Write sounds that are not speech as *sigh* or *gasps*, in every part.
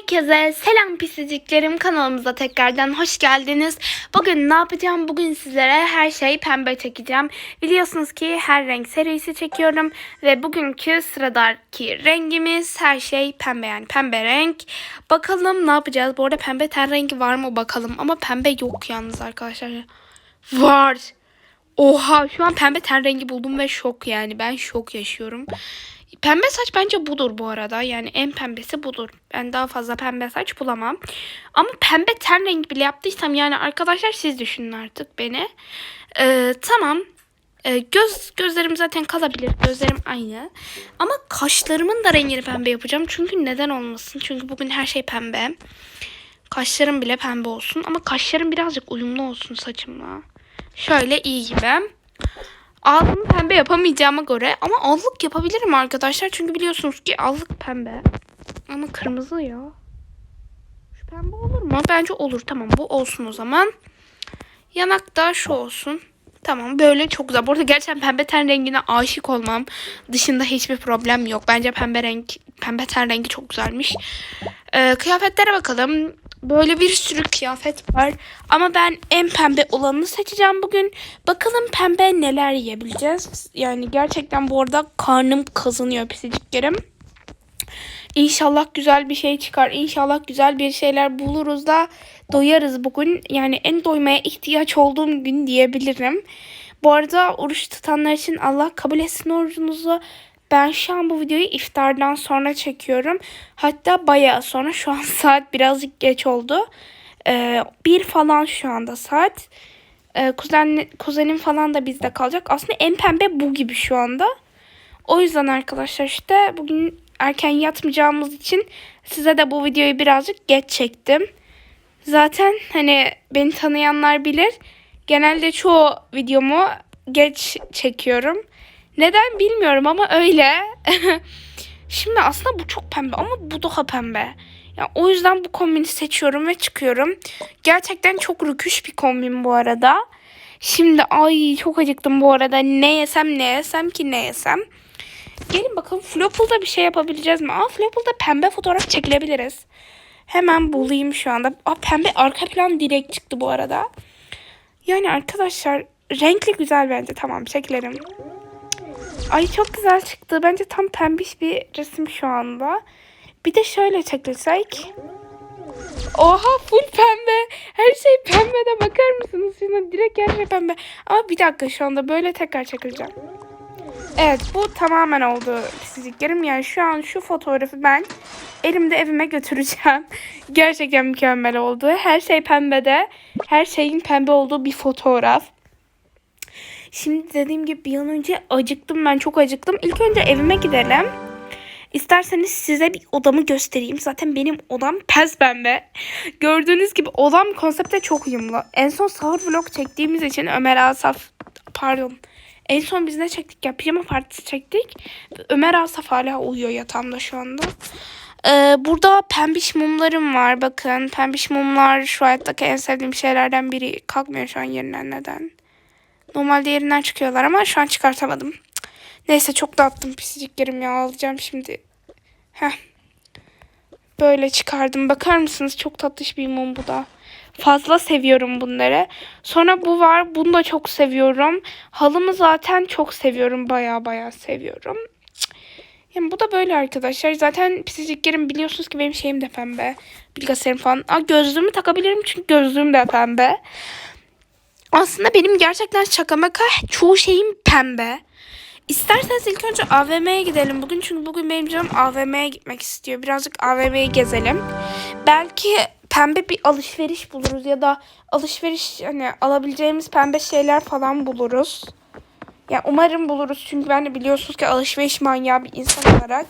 Herkese selam pisiciklerim kanalımıza tekrardan hoş geldiniz. Bugün ne yapacağım? Bugün sizlere her şey pembe çekeceğim. Biliyorsunuz ki her renk serisi çekiyorum ve bugünkü sıradaki rengimiz her şey pembe yani pembe renk. Bakalım ne yapacağız? Bu arada pembe ten rengi var mı bakalım ama pembe yok yalnız arkadaşlar. Var. Oha şu an pembe ten rengi buldum ve şok yani ben şok yaşıyorum. Pembe saç bence budur bu arada. Yani en pembesi budur. Ben daha fazla pembe saç bulamam. Ama pembe ten rengi bile yaptıysam yani arkadaşlar siz düşünün artık beni. Ee, tamam. Ee, göz gözlerim zaten kalabilir. Gözlerim aynı. Ama kaşlarımın da rengini pembe yapacağım. Çünkü neden olmasın? Çünkü bugün her şey pembe. Kaşlarım bile pembe olsun. Ama kaşlarım birazcık uyumlu olsun saçımla. Şöyle iyi gibi. Ağzımı pembe yapamayacağıma göre ama allık yapabilirim arkadaşlar. Çünkü biliyorsunuz ki allık pembe. Ama kırmızı ya. Şu pembe olur mu? Bence olur. Tamam bu olsun o zaman. Yanak da şu olsun. Tamam böyle çok güzel. Bu arada gerçekten pembe ten rengine aşık olmam dışında hiçbir problem yok. Bence pembe renk, pembe ten rengi çok güzelmiş. Ee, kıyafetlere bakalım. Böyle bir sürü kıyafet var. Ama ben en pembe olanını seçeceğim bugün. Bakalım pembe neler yiyebileceğiz. Yani gerçekten bu arada karnım kazanıyor pisiciklerim. İnşallah güzel bir şey çıkar. İnşallah güzel bir şeyler buluruz da doyarız bugün. Yani en doymaya ihtiyaç olduğum gün diyebilirim. Bu arada oruç tutanlar için Allah kabul etsin orucunuzu. Ben şu an bu videoyu iftardan sonra çekiyorum. Hatta bayağı sonra şu an *laughs* saat birazcık geç oldu. Ee, bir falan şu anda saat. Ee, kuzen, kuzenim falan da bizde kalacak. Aslında en pembe bu gibi şu anda. O yüzden arkadaşlar işte bugün erken yatmayacağımız için size de bu videoyu birazcık geç çektim. Zaten hani beni tanıyanlar bilir. Genelde çoğu videomu geç çekiyorum. Neden bilmiyorum ama öyle. *laughs* Şimdi aslında bu çok pembe ama bu daha pembe. Yani o yüzden bu kombini seçiyorum ve çıkıyorum. Gerçekten çok rüküş bir kombin bu arada. Şimdi ay çok acıktım bu arada. Ne yesem ne yesem ki ne yesem. Gelin bakalım Flopple'da bir şey yapabileceğiz mi? Aa Flopple'da pembe fotoğraf çekilebiliriz. Hemen bulayım şu anda. Aa pembe arka plan direkt çıktı bu arada. Yani arkadaşlar renkli güzel bence. Tamam çekilelim. Ay çok güzel çıktı. Bence tam pembiş bir resim şu anda. Bir de şöyle çekilsek. Oha full pembe. Her şey pembe de bakar mısınız? Şuna direkt her şey pembe. Ama bir dakika şu anda böyle tekrar çekileceğim. Evet bu tamamen oldu pisliklerim. Yani şu an şu fotoğrafı ben elimde evime götüreceğim. *laughs* Gerçekten mükemmel oldu. Her şey pembede. Her şeyin pembe olduğu bir fotoğraf. Şimdi dediğim gibi bir an önce acıktım ben çok acıktım. İlk önce evime gidelim. İsterseniz size bir odamı göstereyim. Zaten benim odam pes pembe. Gördüğünüz gibi odam konsepte çok uyumlu. En son sahur vlog çektiğimiz için Ömer Asaf pardon. En son biz ne çektik ya? Pijama partisi çektik. Ömer Asaf hala uyuyor yatağımda şu anda. Ee, burada pembiş mumlarım var. Bakın pembiş mumlar şu hayattaki en sevdiğim şeylerden biri. Kalkmıyor şu an yerinden neden? Normalde yerinden çıkıyorlar ama şu an çıkartamadım. Neyse çok dağıttım pisliklerim ya alacağım şimdi. Heh. Böyle çıkardım. Bakar mısınız? Çok tatlış bir mum bu da. Fazla seviyorum bunları. Sonra bu var. Bunu da çok seviyorum. Halımı zaten çok seviyorum. Baya baya seviyorum. Yani bu da böyle arkadaşlar. Zaten pisliklerim biliyorsunuz ki benim şeyim de pembe. Bilgisayarım falan. Aa, gözlüğümü takabilirim çünkü gözlüğüm de pembe. Aslında benim gerçekten şaka çoğu şeyim pembe. İsterseniz ilk önce AVM'ye gidelim bugün. Çünkü bugün benim canım AVM'ye gitmek istiyor. Birazcık AVM'yi gezelim. Belki pembe bir alışveriş buluruz ya da alışveriş hani alabileceğimiz pembe şeyler falan buluruz. Yani umarım buluruz çünkü ben de biliyorsunuz ki alışveriş manyağı bir insan olarak.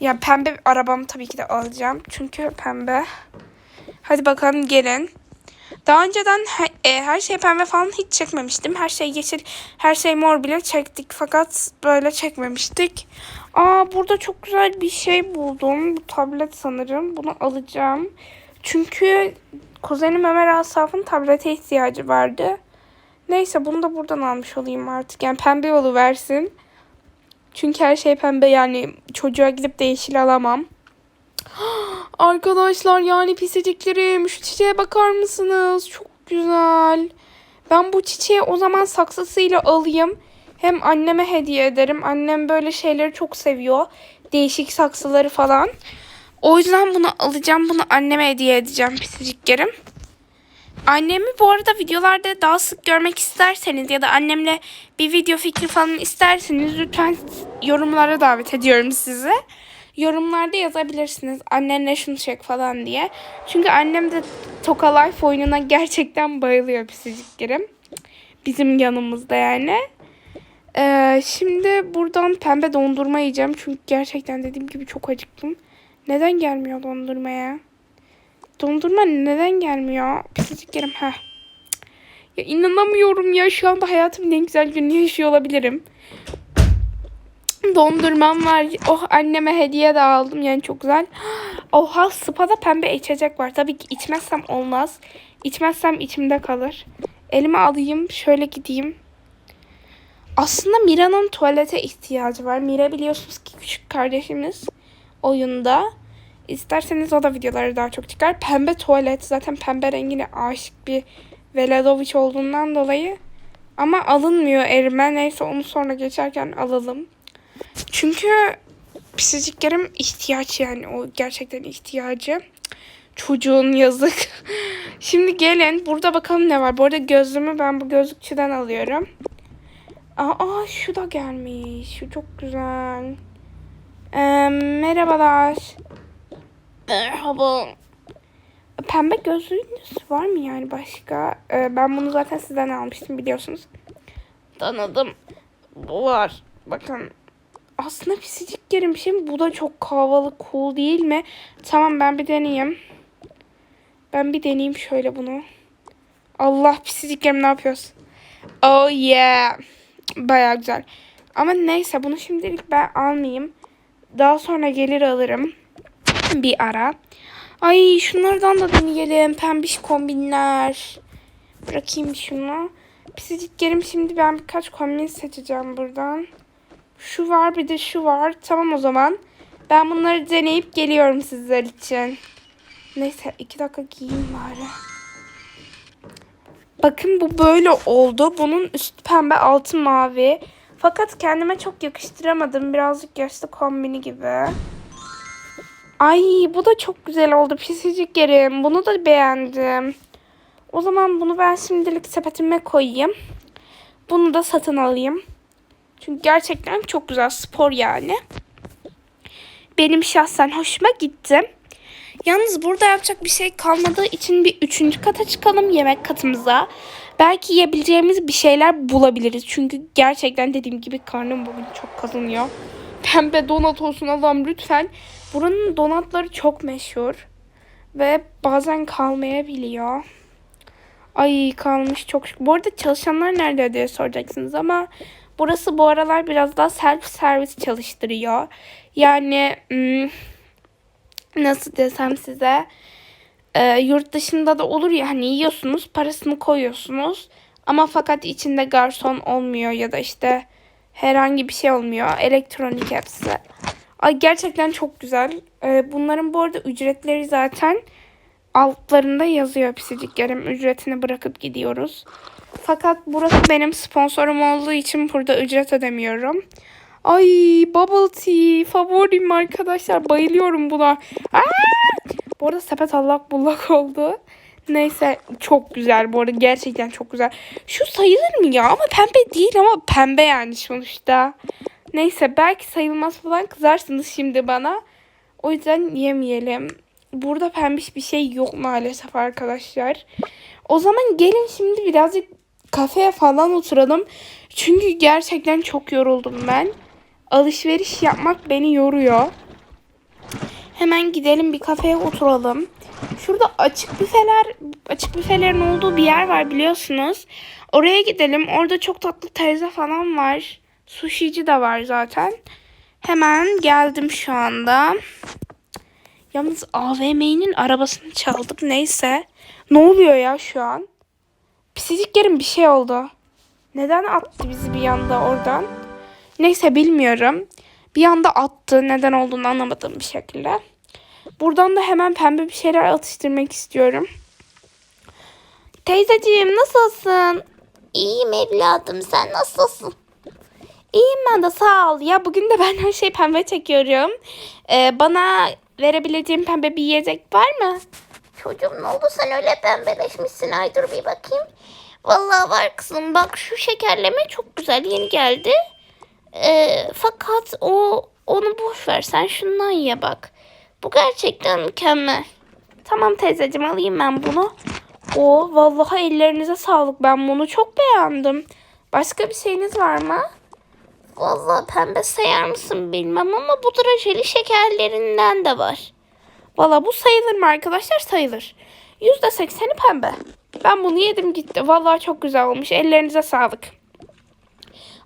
Yani pembe arabamı tabii ki de alacağım. Çünkü pembe. Hadi bakalım gelin. Daha önceden e, her şey pembe falan hiç çekmemiştim. Her şey yeşil, her şey mor bile çektik. Fakat böyle çekmemiştik. Aa burada çok güzel bir şey buldum. Bu tablet sanırım. Bunu alacağım. Çünkü kuzenim Ömer Asaf'ın tablete ihtiyacı vardı. Neyse bunu da buradan almış olayım artık. Yani pembe yolu versin. Çünkü her şey pembe yani çocuğa gidip de yeşil alamam. *gasps* Arkadaşlar yani pisiciklerim şu çiçeğe bakar mısınız? Çok güzel. Ben bu çiçeği o zaman saksısıyla alayım. Hem anneme hediye ederim. Annem böyle şeyleri çok seviyor. Değişik saksıları falan. O yüzden bunu alacağım. Bunu anneme hediye edeceğim pisiciklerim. Annemi bu arada videolarda daha sık görmek isterseniz ya da annemle bir video fikri falan isterseniz lütfen yorumlara davet ediyorum sizi. Yorumlarda yazabilirsiniz annenle şunu çek falan diye. Çünkü annem de Toka Life oyununa gerçekten bayılıyor pisiciklerim. Bizim yanımızda yani. Ee, şimdi buradan pembe dondurma yiyeceğim. Çünkü gerçekten dediğim gibi çok acıktım. Neden gelmiyor dondurmaya? Dondurma neden gelmiyor? Pisiciklerim ha. Ya inanamıyorum ya şu anda hayatımın en güzel gününü yaşıyor olabilirim. Dondurmam var. Oh anneme hediye de aldım yani çok güzel. Oha spada pembe içecek var. Tabii ki içmezsem olmaz. İçmezsem içimde kalır. Elime alayım şöyle gideyim. Aslında Mira'nın tuvalete ihtiyacı var. Mira biliyorsunuz ki küçük kardeşimiz oyunda. İsterseniz o da videoları daha çok çıkar. Pembe tuvalet zaten pembe rengine aşık bir Veladoviç olduğundan dolayı. Ama alınmıyor erime. Neyse onu sonra geçerken alalım. Çünkü pisiciklerim ihtiyaç yani o gerçekten ihtiyacı. Çocuğun yazık. *laughs* Şimdi gelin burada bakalım ne var. Bu arada gözlüğümü ben bu gözlükçüden alıyorum. Aa şu da gelmiş. Şu çok güzel. Ee, merhabalar. Merhaba. Pembe gözlüğünüz var mı yani başka? Ee, ben bunu zaten sizden almıştım biliyorsunuz. Tanıdım. Bu var. Bakın. Aslında pisicik mi? Bu da çok havalı cool değil mi? Tamam ben bir deneyeyim. Ben bir deneyeyim şöyle bunu. Allah pisicik yerim ne yapıyorsun? Oh yeah. Baya güzel. Ama neyse bunu şimdilik ben almayayım. Daha sonra gelir alırım. Bir ara. Ay şunlardan da deneyelim. Pembiş kombinler. Bırakayım şunu. Pisiciklerim şimdi ben birkaç kombin seçeceğim buradan. Şu var bir de şu var. Tamam o zaman. Ben bunları deneyip geliyorum sizler için. Neyse iki dakika giyeyim bari. Bakın bu böyle oldu. Bunun üstü pembe altı mavi. Fakat kendime çok yakıştıramadım. Birazcık yaşlı kombini gibi. Ay bu da çok güzel oldu pisicik yerim. Bunu da beğendim. O zaman bunu ben şimdilik sepetime koyayım. Bunu da satın alayım. Çünkü gerçekten çok güzel spor yani. Benim şahsen hoşuma gitti. Yalnız burada yapacak bir şey kalmadığı için bir üçüncü kata çıkalım yemek katımıza. Belki yiyebileceğimiz bir şeyler bulabiliriz. Çünkü gerçekten dediğim gibi karnım bugün çok kazanıyor. *laughs* Pembe donat olsun Allah'ım lütfen. Buranın donatları çok meşhur. Ve bazen kalmayabiliyor. Ay kalmış çok şükür. Bu arada çalışanlar nerede diye soracaksınız ama burası bu aralar biraz daha self servis çalıştırıyor. Yani hmm, nasıl desem size e, yurt dışında da olur ya hani yiyorsunuz parasını koyuyorsunuz ama fakat içinde garson olmuyor ya da işte herhangi bir şey olmuyor. Elektronik hepsi. Ay gerçekten çok güzel. Ee, bunların bu arada ücretleri zaten altlarında yazıyor pisiciklerim. Ücretini bırakıp gidiyoruz. Fakat burası benim sponsorum olduğu için burada ücret ödemiyorum. Ay bubble tea favorim arkadaşlar. Bayılıyorum buna. Aa! Bu arada sepet allak bullak oldu. Neyse çok güzel bu arada gerçekten çok güzel. Şu sayılır mı ya ama pembe değil ama pembe yani sonuçta. Neyse belki sayılmaz falan kızarsınız şimdi bana. O yüzden yemeyelim. Burada pembiş bir şey yok maalesef arkadaşlar. O zaman gelin şimdi birazcık kafeye falan oturalım. Çünkü gerçekten çok yoruldum ben. Alışveriş yapmak beni yoruyor. Hemen gidelim bir kafeye oturalım. Şurada açık büfeler, açık büfelerin olduğu bir yer var biliyorsunuz. Oraya gidelim. Orada çok tatlı teyze falan var. Sushici de var zaten. Hemen geldim şu anda. Yalnız AVM'nin arabasını çaldık. Neyse. Ne oluyor ya şu an? Pisiciklerin bir şey oldu. Neden attı bizi bir anda oradan? Neyse bilmiyorum. Bir anda attı. Neden olduğunu anlamadığım bir şekilde. Buradan da hemen pembe bir şeyler atıştırmak istiyorum. Teyzeciğim nasılsın? İyiyim evladım sen nasılsın? İyiyim ben de sağ ol. Ya bugün de ben her şeyi pembe çekiyorum. Ee, bana verebileceğin pembe bir yiyecek var mı? Çocuğum ne oldu sen öyle pembeleşmişsin ay dur bir bakayım. Vallahi var kızım bak şu şekerleme çok güzel yeni geldi. Ee, fakat o onu boş ver sen şundan ye bak. Bu gerçekten mükemmel. Tamam teyzeciğim alayım ben bunu. O vallahi ellerinize sağlık. Ben bunu çok beğendim. Başka bir şeyiniz var mı? Vallahi pembe sayar mısın bilmem ama pudra jeli şekerlerinden de var. Valla bu sayılır mı arkadaşlar? Sayılır. Yüzde sekseni pembe. Ben bunu yedim gitti. Vallahi çok güzel olmuş. Ellerinize sağlık.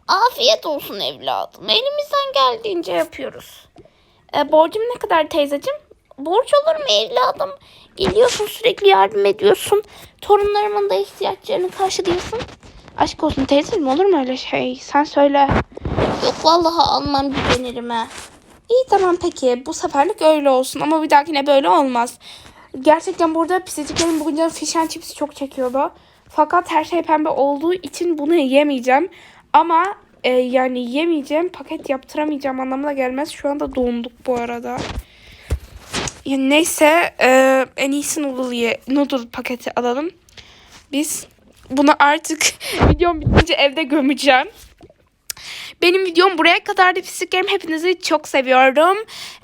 Afiyet olsun evladım. Elimizden geldiğince yapıyoruz. E, borcum ne kadar teyzeciğim? Borç olur mu evladım? Geliyorsun sürekli yardım ediyorsun. Torunlarımın da ihtiyaçlarını karşılıyorsun. Aşk olsun teyzeciğim olur mu öyle şey? Sen söyle. Yok vallahi almam güvenirim ha. İyi tamam peki. Bu seferlik öyle olsun ama bir dahakine böyle olmaz. Gerçekten burada pisiciklerin bugün canım fish and chips'i çok çekiyordu. Fakat her şey pembe olduğu için bunu yemeyeceğim. Ama e, yani yemeyeceğim paket yaptıramayacağım anlamına gelmez. Şu anda donduk bu arada. Ya neyse e, en iyisi noodle, ye, noodle paketi alalım. Biz bunu artık *laughs* videom bitince evde gömeceğim. Benim videom buraya kadardı pisliklerim. Hepinizi çok seviyorum.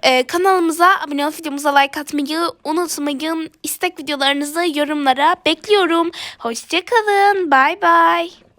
Ee, kanalımıza abone olup videomuza like atmayı unutmayın. İstek videolarınızı yorumlara bekliyorum. Hoşçakalın. Bye bye.